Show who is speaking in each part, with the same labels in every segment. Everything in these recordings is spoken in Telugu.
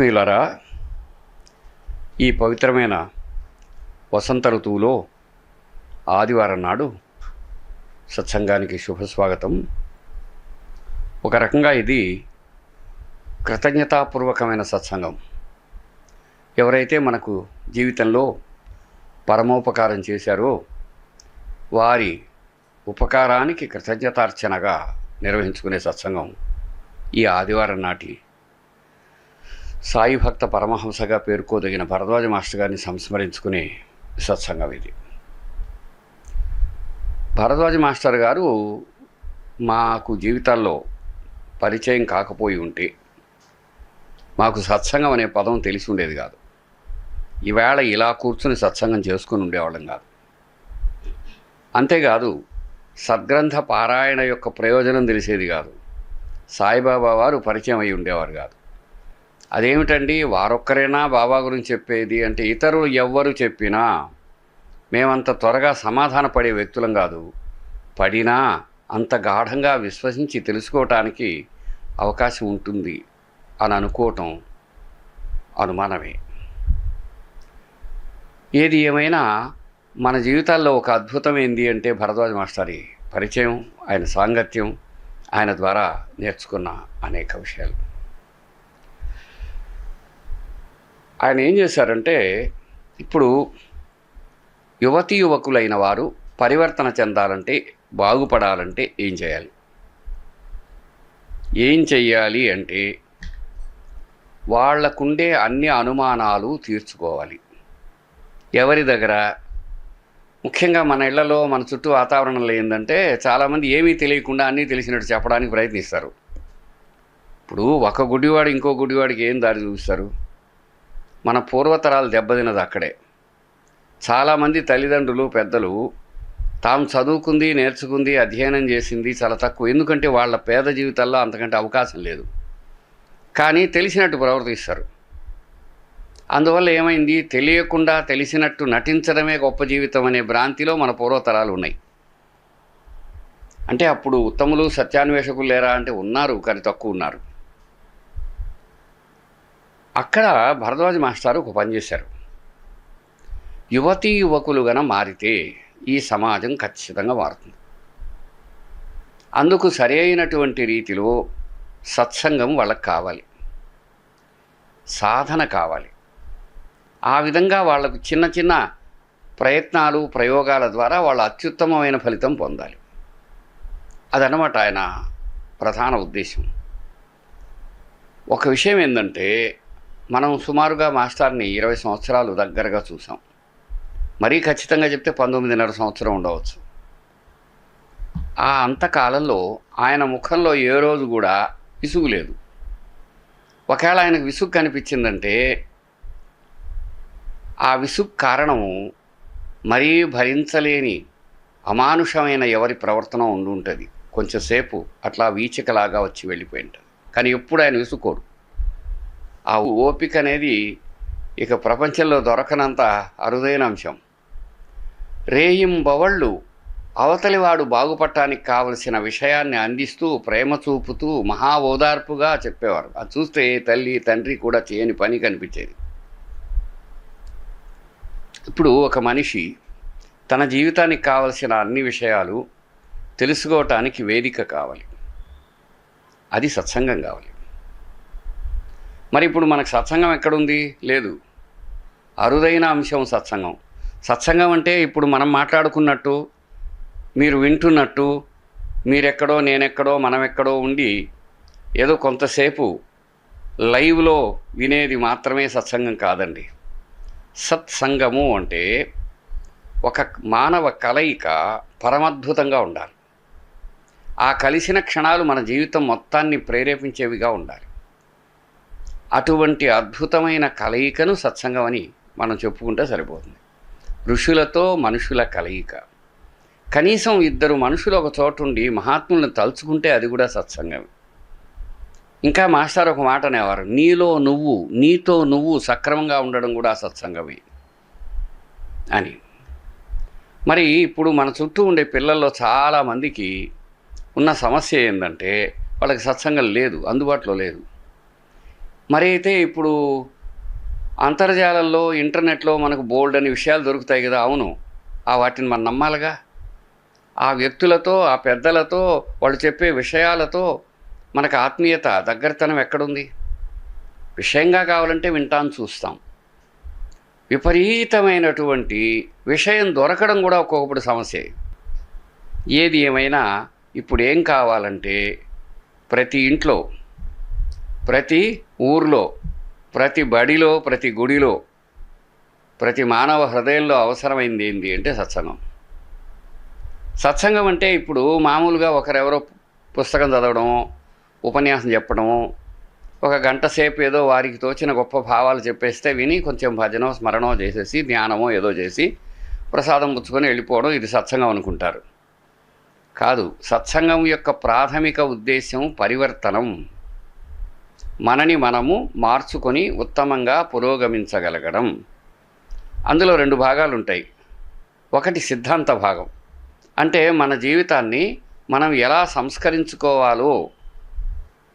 Speaker 1: ఆత్మీయులరా ఈ పవిత్రమైన వసంత ఋతువులో ఆదివారం నాడు సత్సంగానికి శుభస్వాగతం. ఒక రకంగా ఇది కృతజ్ఞతాపూర్వకమైన సత్సంగం. ఎవరైతే మనకు జీవితంలో పరమోపకారం చేశారో వారి ఉపకారానికి కృతజ్ఞతార్చనగా నిర్వహించుకునే సత్సంగం ఈ ఆదివారం నాటి సాయి భక్త పరమహంసగా పేర్కోదగిన భరద్వాజ మాస్టర్ గారిని సంస్మరించుకునే సత్సంగం ఇది. భరద్వాజ మాస్టర్ గారు మాకు జీవితాల్లో పరిచయం కాకపోయి ఉంటే మాకు సత్సంగం అనే పదం తెలిసి ఉండేది కాదు. ఈవేళ ఇలా కూర్చుని సత్సంగం చేసుకుని ఉండేవాళ్ళం కాదు. అంతేకాదు సద్గ్రంథ పారాయణ యొక్క ప్రయోజనం తెలిసేది కాదు. సాయిబాబా వారు పరిచయం అయి ఉండేవారు కాదు. అదేమిటండి? వారొక్కరేనా బాబా గురించి చెప్పేది అంటే ఇతరులు ఎవ్వరు చెప్పినా మేమంత త్వరగా సమాధాన పడే వ్యక్తులం కాదు. పడినా అంత గాఢంగా విశ్వసించి తెలుసుకోవటానికి అవకాశం ఉంటుంది అని అనుకోవటం అనుమానమే. ఏది ఏమైనా మన జీవితాల్లో ఒక అద్భుతం ఏంది అంటే భరద్వాజ మాస్టారి పరిచయం ఆయన సాంగత్యం ఆయన ద్వారా నేర్చుకున్న అనేక విషయాలు. ఆయన ఏం చేశారంటే ఇప్పుడు యువతీ యువకులైన వారు పరివర్తన చెందాలంటే బాగుపడాలంటే ఏం చేయాలి? ఏం చెయ్యాలి అంటే వాళ్ళకుండే అన్ని అనుమానాలు తీర్చుకోవాలి. ఎవరి దగ్గర? ముఖ్యంగా మన ఇళ్ళలో మన చుట్టూ వాతావరణంలో ఏంటంటే చాలామంది ఏమీ తెలియకుండా అన్నీ తెలిసినట్టు చెప్పడానికి ప్రయత్నిస్తారు. ఇప్పుడు ఒక గుడివాడు ఇంకో గుడివాడికి ఏం దారి చూపిస్తారు? మన పూర్వతరాలు దెబ్బతినది అక్కడే. చాలామంది తల్లిదండ్రులు పెద్దలు తాము చదువుకుంది నేర్చుకుంది అధ్యయనం చేసింది చాలా తక్కువ. ఎందుకంటే వాళ్ళ పేద జీవితాల్లో అంతకంటే అవకాశం లేదు. కానీ తెలిసినట్టు ప్రవర్తిస్తారు. అందువల్ల ఏమైంది? తెలియకుండా తెలిసినట్టు నటించడమే గొప్ప జీవితం అనే భ్రాంతిలో మన పూర్వతరాలు ఉన్నాయి. అంటే అప్పుడు ఉత్తములు సత్యాన్వేషకులు లేరా అంటే ఉన్నారు కానీ తక్కువ ఉన్నారు. అక్కడ భరద్వాజ మాస్టారు ఒక పని చేశారు. యువతీ యువకులు గన మారితే ఈ సమాజం ఖచ్చితంగా మారుతుంది. అందుకు సరి అయినటువంటి రీతిలో సత్సంగం వాళ్ళకి కావాలి. సాధన కావాలి. ఆ విధంగా వాళ్ళకు చిన్న చిన్న ప్రయత్నాలు ప్రయోగాల ద్వారా వాళ్ళు అత్యుత్తమమైన ఫలితం పొందాలి. అదనమాట ఆయన ప్రధాన ఉద్దేశం. ఒక విషయం ఏంటంటే మనం సుమారుగా మాస్టర్ని ఇరవై సంవత్సరాలు దగ్గరగా చూసాం. మరీ ఖచ్చితంగా చెప్తే పంతొమ్మిదిన్నర సంవత్సరం ఉండవచ్చు. ఆ అంతకాలంలో ఆయన ముఖంలో ఏ రోజు కూడా విసుగు లేదు. ఒకవేళ ఆయనకు విసుగు కనిపించిందంటే ఆ విసుగు కారణము మరీ భరించలేని అమానుషమైన ఎవరి ప్రవర్తన ఉండి ఉంటుంది కొంచెంసేపు అట్లా వీచికలాగా వచ్చి వెళ్ళిపోయి ఉంటుంది. కానీ ఎప్పుడు ఆయన విసుకోడు ఆ ఓపిక అనేది ఇక ప్రపంచంలో దొరకనంత అరుదైన అంశం. రేయింబవళ్ళు అవతలివాడు బాగుపడటానికి కావలసిన విషయాన్ని అందిస్తూ ప్రేమ చూపుతూ మహా ఓదార్పుగా చెప్పేవారు. అది చూస్తే తల్లి తండ్రి కూడా చేయని పని కనిపించేది. ఇప్పుడు ఒక మనిషి తన జీవితానికి కావలసిన అన్ని విషయాలు తెలుసుకోవటానికి వేదిక కావాలి. అది సత్సంగం కావాలి. మరి ఇప్పుడు మనకు సత్సంగం ఎక్కడుంది? లేదు. అరుదైన అంశం సత్సంగం. సత్సంగం అంటే ఇప్పుడు మనం మాట్లాడుకున్నట్టు మీరు వింటున్నట్టు మీరెక్కడో నేనెక్కడో మనం ఎక్కడో ఉండి ఏదో కొంతసేపు లైవ్లో వినేది మాత్రమే సత్సంగం కాదండి. సత్సంగము అంటే ఒక మానవ కలయిక పరమద్భుతంగా ఉండాలి. ఆ కలిసిన క్షణాలు మన జీవితం మొత్తాన్ని ప్రేరేపించేవిగా ఉండాలి. అటువంటి అద్భుతమైన కలయికను సత్సంగం అని మనం చెప్పుకుంటే సరిపోతుంది. ఋషులతో మనుషుల కలయిక. కనీసం ఇద్దరు మనుషులు ఒక చోటుండి మహాత్ములను తలుచుకుంటే అది కూడా సత్సంగం ఇంకా మాస్టర్ ఒక మాట అనేవారు నీలో నువ్వు నీతో నువ్వు సక్రమంగా ఉండడం కూడా సత్సంగమే. అని. మరి ఇప్పుడు మన చుట్టూ ఉండే పిల్లల్లో చాలామందికి ఉన్న సమస్య ఏంటంటే వాళ్ళకి సత్సంగం లేదు అందుబాటులో లేదు. మరి అయితే ఇప్పుడు అంతర్జాలంలో ఇంటర్నెట్లో మనకు బోల్డ్ అనే విషయాలు దొరుకుతాయి కదా అవును. ఆ వాటిని మనం నమ్మాలిగా? ఆ వ్యక్తులతో ఆ పెద్దలతో వాళ్ళు చెప్పే విషయాలతో మనకు ఆత్మీయత దగ్గరతనం ఎక్కడుంది? విషయంగా కావాలంటే వింటాను చూస్తాం. విపరీతమైనటువంటి విషయం దొరకడం కూడా ఒక్కొక్కప్పుడు సమస్య. ఏది ఏమైనా ఇప్పుడు ఏం కావాలంటే ప్రతి ఇంట్లో ప్రతి ఊర్లో ప్రతి బడిలో ప్రతి గుడిలో ప్రతి మానవ హృదయంలో అవసరమైంది ఏంటి అంటే సత్సంగం. సత్సంగం అంటే ఇప్పుడు మామూలుగా ఒకరెవరో పుస్తకం చదవడం ఉపన్యాసం చెప్పడం ఒక గంట సేపు ఏదో వారికి తోచిన గొప్ప భావాలు చెప్పేస్తే విని కొంచెం భజనో స్మరణో చేసేసి ధ్యానమో ఏదో చేసి ప్రసాదం పుచ్చుకొని వెళ్ళిపోవడం ఇది సత్సంగం అనుకుంటారు. కాదు సత్సంగం యొక్క ప్రాథమిక ఉద్దేశం పరివర్తనం. మనని మనము మార్చుకొని ఉత్తమంగా పురోగమించగలగడం. అందులో రెండు భాగాలు ఉంటాయి ఒకటి సిద్ధాంత భాగం. అంటే మన జీవితాన్ని మనం ఎలా సంస్కరించుకోవాలో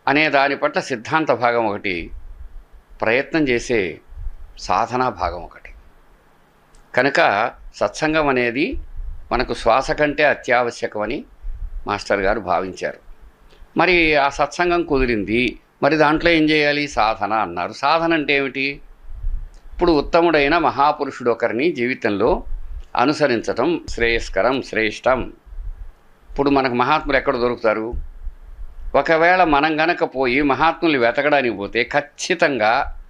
Speaker 1: అనే దాని పట్ల సిద్ధాంత భాగం ఒకటి. ప్రయత్నం చేసే సాధనా భాగం ఒకటి. కనుక సత్సంగం అనేది మనకు శ్వాస కంటే అత్యావశ్యకమని మాస్టర్ గారు భావించారు. మరి ఆ సత్సంగం కుదిరింది. మరి దాంట్లో ఏం చేయాలి? సాధన అన్నారు. సాధన అంటే ఏమిటి? ఇప్పుడు ఉత్తముడైన మహాపురుషుడు ఒకరిని జీవితంలో అనుసరించటం శ్రేయస్కరం శ్రేష్టం. ఇప్పుడు మనకు మహాత్ములు ఎక్కడ దొరుకుతారు? ఒకవేళ మనం గనక పోయి మహాత్ములు వెతకడానికి పోతే ఖచ్చితంగా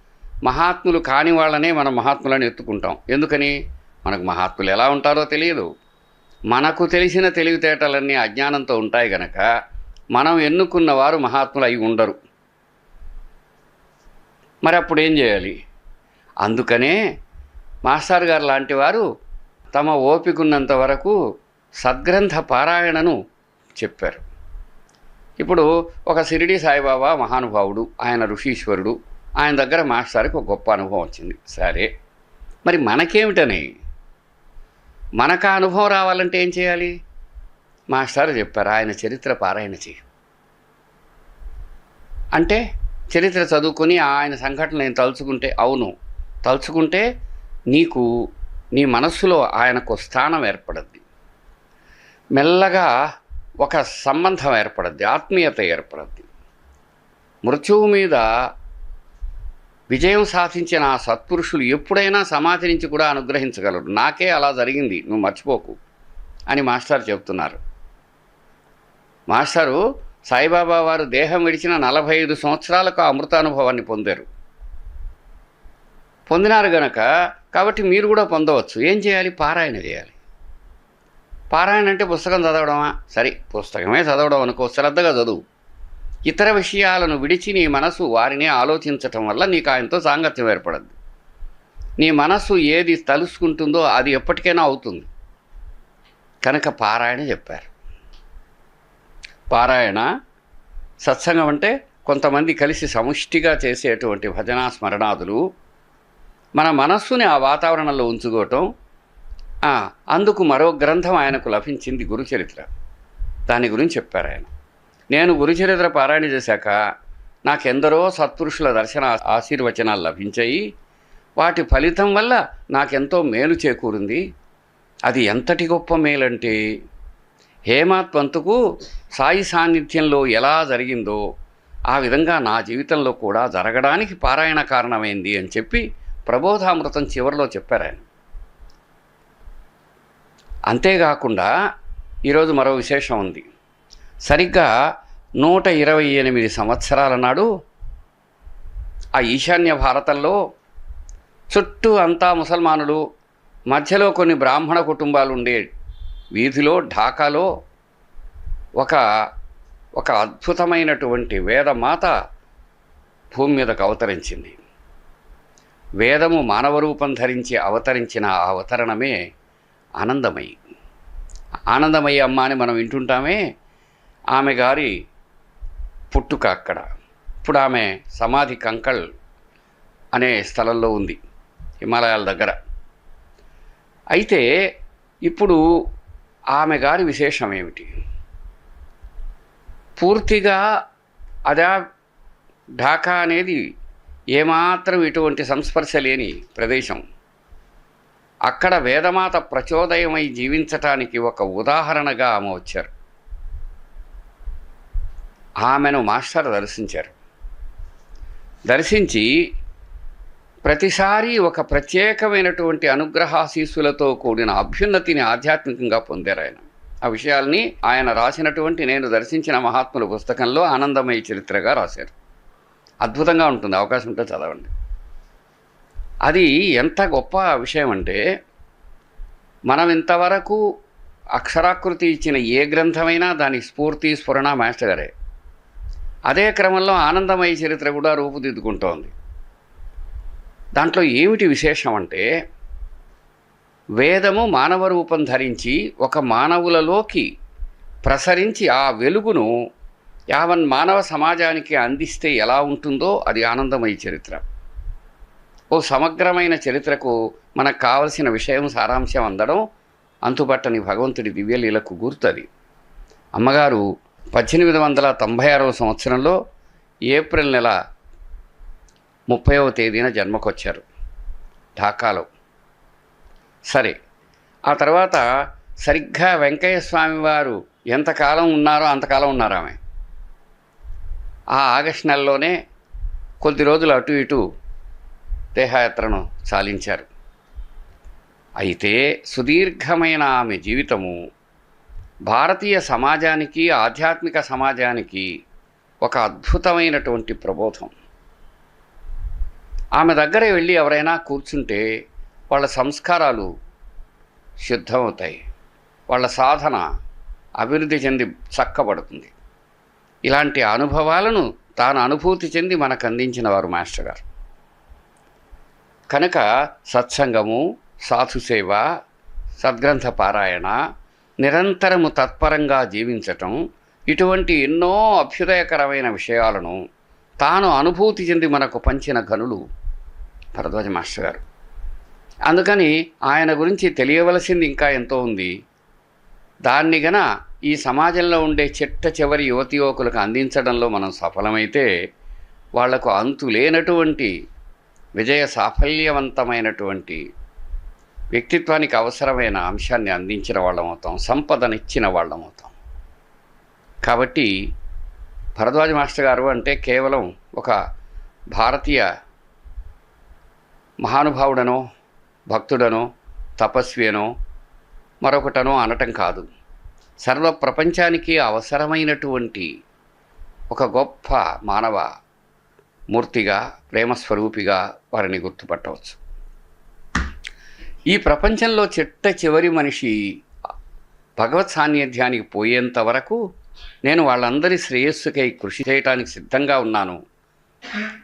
Speaker 1: మహాత్ములు కాని వాళ్ళనే మనం మహాత్ములను ఎత్తుకుంటాం. ఎందుకని? మనకు మహాత్ములు ఎలా ఉంటారో తెలియదు. మనకు తెలిసిన తెలివితేటలన్నీ అజ్ఞానంతో ఉంటాయి గనక మనం ఎన్నుకున్న వారు మహాత్ములు అయి ఉండరు. మరి అప్పుడు ఏం చేయాలి? అందుకనే మాస్టర్ గారు లాంటి వారు తమ ఓపికన్నంత వరకు సద్గ్రంథ పారాయణను చెప్పారు. ఇప్పుడు ఒక షిరిడి సాయిబాబా మహానుభావుడు ఆయన ఋషీశ్వరుడు ఆయన దగ్గర మాస్టర్కి ఒక గొప్ప అనుభవం వచ్చింది. సరే మరి మనకేమిటని? మనకు అనుభవం రావాలంటే ఏం చేయాలి? మాస్టర్ చెప్పారు ఆయన చరిత్ర పారాయణ చేయి. అంటే చరిత్ర చదువుకొని ఆయన సంఘటన నేను తలుచుకుంటే అవును. తలుచుకుంటే నీకు నీ మనస్సులో ఆయనకు స్థానం ఏర్పడద్ది. మెల్లగా ఒక సంబంధం ఏర్పడద్ది ఆత్మీయత ఏర్పడద్ది. మృత్యువు మీద విజయం సాధించిన ఆ సత్పురుషులు ఎప్పుడైనా సమాధి నుంచి కూడా అనుగ్రహించగలరు. నాకే అలా జరిగింది నువ్వు మర్చిపోకు అని మాస్టర్ చెప్తున్నారు మాస్టరు సాయిబాబా వారు దేహం విడిచిన నలభై ఐదు సంవత్సరాలకు ఆ అమృతానుభవాన్ని పొందారు. పొందినారు గనక కాబట్టి మీరు కూడా పొందవచ్చు. ఏం చేయాలి? పారాయణ చేయాలి. పారాయణ అంటే పుస్తకం చదవడమా? సరే పుస్తకమే చదవడం అనుకో శ్రద్ధగా చదువు. ఇతర విషయాలను విడిచి నీ మనసు వారిని ఆలోచించటం వల్ల నీకు ఆయనతో సాంగత్యం ఏర్పడద్దు. నీ మనస్సు ఏది తలుసుకుంటుందో అది ఎప్పటికైనా అవుతుంది. కనుక పారాయణ చెప్పారు. పారాయణ సత్సంగం అంటే కొంతమంది కలిసి సముష్టిగా చేసేటువంటి భజనా స్మరణాదులు. మన మనస్సుని ఆ వాతావరణంలో ఉంచుకోవటం అందుకు మరో గ్రంథం ఆయనకు లభించింది గురుచరిత్ర. దాని గురించి చెప్పారు ఆయన. నేను గురుచరిత్ర పారాయణ చేశాక నాకెందరో సత్పురుషుల దర్శన ఆశీర్వచనాలు లభించాయి. వాటి ఫలితం వల్ల నాకెంతో మేలు చేకూరింది. అది ఎంతటి గొప్ప మేలంటే హేమాత్ పంతుకు సాయి సాన్నిధ్యంలో ఎలా జరిగిందో ఆ విధంగా నా జీవితంలో కూడా జరగడానికి పారాయణ కారణమైంది అని చెప్పి ప్రబోధామృతం చివరిలో చెప్పారు ఆయన. అంతేకాకుండా ఈరోజు మరో విశేషం ఉంది. సరిగ్గా నూట ఇరవై ఎనిమిది సంవత్సరాల నాడు ఆ ఈశాన్య భారతంలో చుట్టూ అంతా ముసల్మానులు మధ్యలో కొన్ని బ్రాహ్మణ కుటుంబాలు ఉండే వీధిలో ఢాకాలో ఒక ఒక అద్భుతమైనటువంటి వేదమాత భూమి మీదకు అవతరించింది. వేదము మానవ రూపం ధరించి అవతరించిన ఆ అవతరణమే ఆనందమయ్యి ఆనందమయ్య అమ్మ అని మనం వింటుంటామే. ఆమె గారి పుట్టుక అక్కడ. ఇప్పుడు ఆమె సమాధి కంకల్ అనే స్థలంలో ఉంది హిమాలయాల దగ్గర. అయితే ఇప్పుడు ఆమె గారి విశేషం ఏమిటి? పూర్తిగా అదా ఢాకా అనేది ఏమాత్రం ఇటువంటి సంస్పర్శ లేని ప్రదేశం. అక్కడ వేదమాత ప్రచోదయమై జీవించటానికి ఒక ఉదాహరణగా ఆమె వచ్చారు. ఆమెను మాస్టర్ దర్శించారు. దర్శించి ప్రతిసారి ఒక ప్రత్యేకమైనటువంటి అనుగ్రహాశీస్సులతో కూడిన అభ్యున్నతిని ఆధ్యాత్మికంగా పొందారు ఆయన. ఆ విషయాల్ని ఆయన రాసినటువంటి నేను దర్శించిన మహాత్ముల పుస్తకంలో ఆనందమయ చరిత్రగా రాశారు. అద్భుతంగా ఉంటుంది అవకాశం ఉంటే చదవండి. అది ఎంత గొప్ప విషయం అంటే మనం ఇంతవరకు అక్షరాకృతి ఇచ్చిన ఏ గ్రంథమైనా దాని స్ఫూర్తి స్ఫురణ మాస్టర్ గారే. అదే క్రమంలో ఆనందమయ చరిత్ర కూడా రూపుదిద్దుకుంటోంది. దాంట్లో ఏమిటి విశేషం అంటే వేదము మానవ రూపం ధరించి ఒక మానవులలోకి ప్రసరించి ఆ వెలుగును యావన్ మానవ సమాజానికి అందిస్తే ఎలా ఉంటుందో అది ఆనందమయ చరిత్ర. ఓ సమగ్రమైన చరిత్రకు మనకు కావలసిన విషయం సారాంశం అందడం అంతుపట్టని భగవంతుడి దివ్యలీలకు గుర్తుంది. అమ్మగారు పద్దెనిమిది వందల తొంభై ఆరవ సంవత్సరంలో ఏప్రిల్ నెల ముప్పైవ తేదీన జన్మకొచ్చారు. ఢాకాలో. సరే. ఆ తర్వాత సరిగ్గా వెంకయ్య స్వామి వారు ఎంతకాలం ఉన్నారో అంతకాలం ఉన్నారు ఆమె. ఆ ఆగస్ట్ నెలలోనే కొద్ది రోజులు అటు ఇటు దేహయాత్రను చాలించారు అయితే సుదీర్ఘమైన ఆమె జీవితము భారతీయ సమాజానికి ఆధ్యాత్మిక సమాజానికి ఒక అద్భుతమైనటువంటి ప్రబోధం. ఆమె దగ్గరే వెళ్ళి ఎవరైనా కూర్చుంటే వాళ్ళ సంస్కారాలు సిద్ధమవుతాయి వాళ్ళ సాధన అభివృద్ధి చెంది చక్కబడుతుంది. ఇలాంటి అనుభవాలను తాను అనుభూతి చెంది మనకు అందించిన వారు మాస్టర్ గారు. కనుక సత్సంగము సాధుసేవ సద్గ్రంథ పారాయణ నిరంతరము తత్పరంగా జీవించటం ఇటువంటి ఎన్నో అభ్యుదయకరమైన విషయాలను తాను అనుభూతి చెంది మనకు పంచిన గనులు భరద్వాజ మాస్టర్ గారు. అందుకని ఆయన గురించి తెలియవలసింది ఇంకా ఎంతో ఉంది. దాన్ని గన ఈ సమాజంలో ఉండే చిట్ట చివరి యువతి యువకులకు అందించడంలో మనం సఫలమైతే వాళ్ళకు అంతు లేనటువంటి విజయ సాఫల్యవంతమైనటువంటి వ్యక్తిత్వానికి అవసరమైన అంశాన్ని అందించిన వాళ్ళమవుతాం సంపదనిచ్చిన వాళ్ళమవుతాం కాబట్టి భరద్వాజ మాస్టర్ గారు అంటే కేవలం ఒక భారతీయ మహానుభావుడనో భక్తుడనో తపస్వినో మరొకటనో అనటం కాదు. సర్వ ప్రపంచానికి అవసరమైనటువంటి ఒక గొప్ప మానవ మూర్తిగా ప్రేమస్వరూపిగా వారిని గుర్తుపట్టవచ్చు. ఈ ప్రపంచంలో చిట్ట చివరి మనిషి భగవత్ సాన్నిధ్యానికి పోయేంత వరకు నేను వాళ్ళందరి శ్రేయస్సుకై కృషి చేయటానికి సిద్ధంగా ఉన్నాను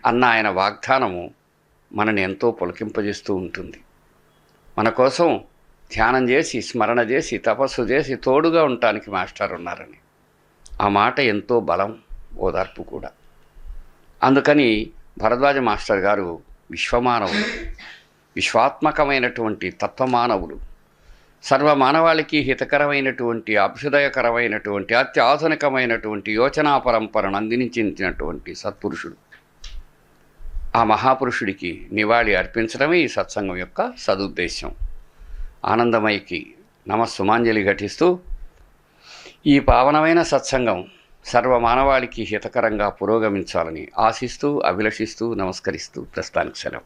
Speaker 1: అన్న ఆయన వాగ్దానము మనని ఎంతో పులకింపజేస్తూ ఉంటుంది. మన కోసం ధ్యానం చేసి స్మరణ చేసి తపస్సు చేసి తోడుగా ఉండటానికి మాస్టర్ ఉన్నారని. ఆ మాట ఎంతో బలం ఓదార్పు కూడా. అందుకని భరద్వాజ మాస్టర్ గారు విశ్వమానవులు విశ్వాత్మకమైనటువంటి తత్వమానవులు సర్వ మానవాళికి హితకరమైనటువంటి అభ్యుదయకరమైనటువంటి అత్యాధునికమైనటువంటి యోచనా పరంపరను అందించినటువంటి సత్పురుషుడు ఆ మహాపురుషుడికి నివాళి అర్పించడమే ఈ సత్సంగం యొక్క సదుద్దేశం ఆనందమయ్యకి నమస్సుమాంజలి ఘటిస్తూ ఈ పావనమైన సత్సంగం సర్వ మానవాళికి హితకరంగా పురోగమించాలని ఆశిస్తూ అభిలషిస్తూ నమస్కరిస్తూ ప్రస్తుతానికి సెలవు.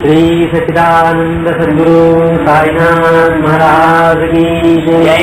Speaker 2: శ్రీ సచిదానంద సద్గురు సాయినాథ్ మహారాజ్ జై.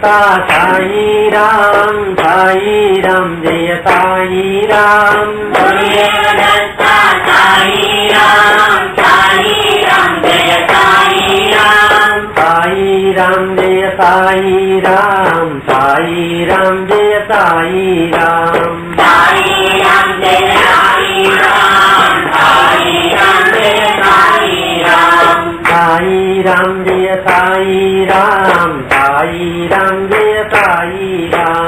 Speaker 3: சாயி ராம் சாயி ராம் ஜெய
Speaker 2: சாயி ராம் சாயி ராம் சாயி ராம் ஜெய சாயி ராம் சாயி
Speaker 3: ராம் ஜெய சாயி ராம் சாயி ராம் ஜெய சாயி ராம் சாயி
Speaker 2: ராம் ஜெய சாயி ராம் சாயி
Speaker 3: ராம் ஜெய சாயி ராம் சாயி
Speaker 2: ராம் ஜெய சாயி ராம் 一
Speaker 3: 张接着一张